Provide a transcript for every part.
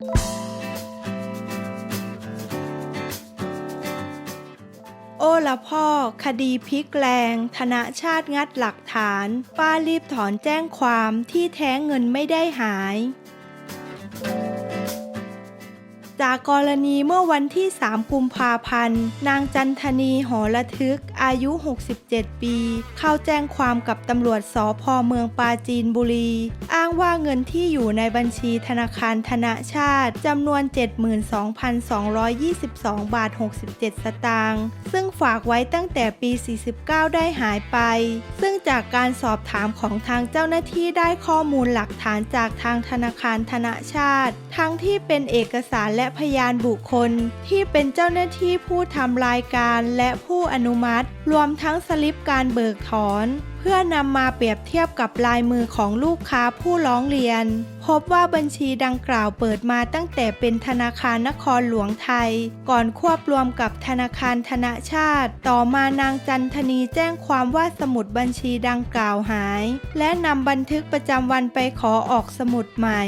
โอ้ละพ่อ คดีพลิกแรง ธนาชาติงัดหลักฐาน ป้ารีบถอนแจ้งความที่แท้เงินไม่ได้หาย จากกรณีเมื่อวันที่ 3 กุมภาพันธ์ นางจันทนีหอระทึก อายุ 67 ปี เข้าแจ้งความกับตำรวจสพเมืองปราจีนบุรี อ้างว่าเงินที่อยู่ในบัญชีธนาคารธนาชาติจำนวน 72,222 บาท 67 สตางค์ซึ่งฝากไว้ตั้งแต่ปี 49 ได้หายไป ซึ่งจากการสอบถามของทางเจ้าหน้าที่ได้ข้อมูลหลักฐานจากทางธนาคารธนาชาติ ทั้งที่เป็นเอกสารและพยานบุคคล ที่เป็นเจ้าหน้าที่ผู้ทำรายการและผู้อนุมัติ รวมทั้งสลิปการเบิกถอน เพื่อนำมาเปรียบเทียบกับลายมือของลูกค้าผู้ร้องเรียน พบว่าบัญชีดังกล่าวเปิดมาตั้งแต่เป็นธนาคารนครหลวงไทย ก่อนควบรวมกับธนาคารธนาชาติ ต่อมานางจันทนีแจ้งความว่าสมุดบัญชีดังกล่าวหาย และนำบันทึกประจำวันไปขอออกสมุดใหม่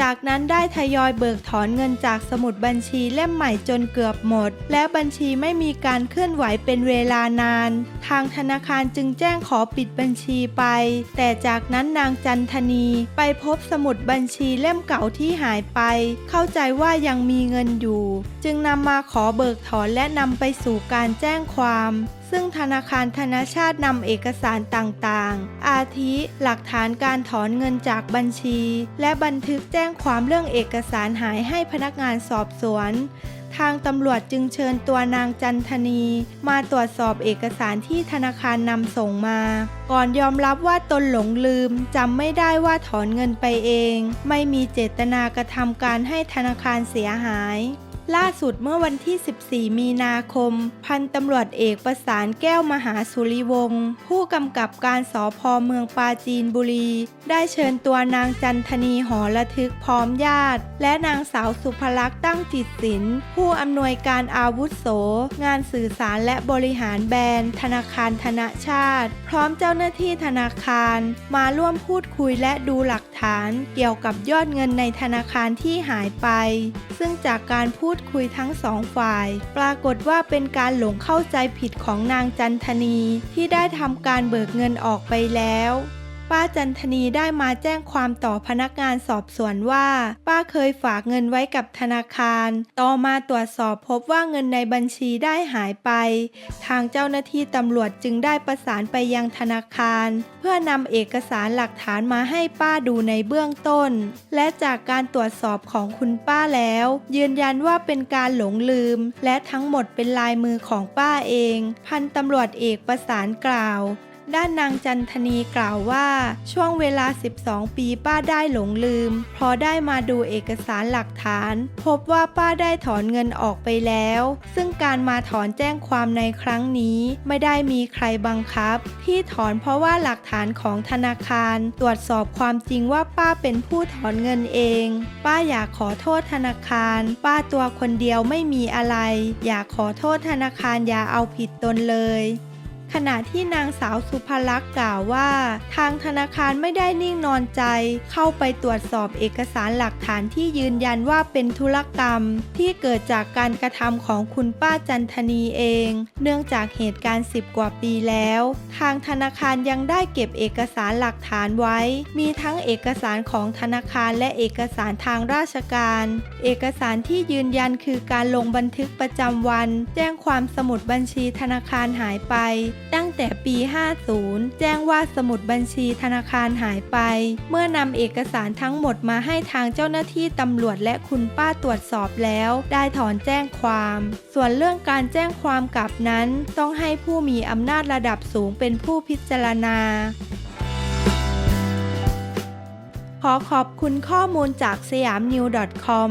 จากนั้นได้ทยอยเบิกถอนเงินจากสมุดบัญชีเล่มใหม่จนเกือบหมด และบัญชีไม่มีการเคลื่อนไหวเป็นเวลานาน ทางธนาคารจึงแจ้งขอปิดบัญชีไป แต่จากนั้นนางจันทนีไปพบสมุดบัญชีเล่มเก่าที่หายไป เข้าใจว่ายังมีเงินอยู่ จึงนำมาขอเบิกถอนและนำไปสู่การแจ้งความ ซึ่งธนาคารธนาชาตินำเอกสารต่างๆ อาทิ หลักฐานการถอนเงินจากบัญชี และบันทึกแจ้งความเรื่องเอกสารหายให้พนักงานสอบสวน ทางตำรวจจึงเชิญตัวนางจันทนี มาตรวจสอบเอกสารที่ธนาคารนำส่งมา ก่อนยอมรับว่าตนหลงลืมจำไม่ได้ว่าถอนเงินไปเอง ไม่มีเจตนากระทำการให้ธนาคารเสียหาย ล่าสุดเมื่อวันที่ 14 มีนาคม พันตำรวจเอกประสานแก้วมหาสุริวงศ์ผู้กำกับการสพเมืองปราจีนบุรี ได้เชิญตัวนางจันทนีหอระทึกพร้อมญาติ และนางสาวสุภลักษณ์ตั้งจิตศิลป์ผู้อำนวยการอาวุโส งานสื่อสารและบริหารแบรนด์ ธนาคารธนาชาติ พร้อมเจ้าหน้าที่ธนาคารมาร่วมพูดคุยและดูหลักฐาน เกี่ยวกับยอดเงินในธนาคารที่หายไป ซึ่งจากการพูดคุยทั้งสองฝ่าย ปรากฏว่าเป็นการหลงเข้าใจผิดของนางจันทนีที่ได้ทำการเบิกเงินออกไปแล้ว ป้าจันทนีได้มาแจ้งความต่อพนักงานสอบสวนว่า ป้าเคยฝากเงินไว้กับธนาคาร ต่อมาตรวจสอบพบว่าเงินในบัญชีได้หายไป ทางเจ้าหน้าที่ตำรวจจึงได้ประสานไปยังธนาคาร เพื่อนำเอกสารหลักฐานมาให้ป้าดูในเบื้องต้น และจากการตรวจสอบของคุณป้าแล้ว ยืนยันว่าเป็นการหลงลืม และทั้งหมดเป็นลายมือของป้าเอง พันตำรวจเอกประสานกล่าว ด้านนางจันทนีกล่าวว่า ช่วงเวลา 12 ปีป้าได้หลงลืม พอได้มาดูเอกสารหลักฐาน พบว่าป้าได้ถอนเงินออกไปแล้ว ซึ่งการมาถอนแจ้งความในครั้งนี้ ไม่ได้มีใครบังคับ ที่ถอนเพราะว่าหลักฐานของธนาคาร ตรวจสอบความจริงว่าป้าเป็นผู้ถอนเงินเอง ป้าอยากขอโทษธนาคาร ป้าตัวคนเดียวไม่มีอะไร อยากขอโทษธนาคารอย่าเอาผิดตนเลย ขณะที่นางสาวสุภลักษณ์กล่าวว่า ทางธนาคารไม่ได้นิ่งนอนใจ เข้าไปตรวจสอบเอกสารหลักฐานที่ยืนยันว่าเป็นธุรกรรม ที่เกิดจากการกระทำของคุณป้าจันทนีเอง เนื่องจากเหตุการณ์ 10 กว่าปีแล้ว ทางธนาคารยังได้เก็บเอกสารหลักฐานไว้ มีทั้งเอกสารของธนาคารและเอกสารทางราชการ เอกสารที่ยืนยันคือการลงบันทึกประจำวัน แจ้งความสมุดบัญชีธนาคารหายไปตั้งแต่ปี 50 แจ้งว่าสมุดบัญชีธนาคารหายไป เมื่อนำเอกสารทั้งหมดมาให้ทางเจ้าหน้าที่ตำรวจและคุณป้าตรวจสอบแล้ว ได้ถอนแจ้งความ ส่วนเรื่องการแจ้งความกลับนั้น ต้องให้ผู้มีอำนาจระดับสูงเป็นผู้พิจารณาขอขอบคุณข้อมูลจากสยามนิว .com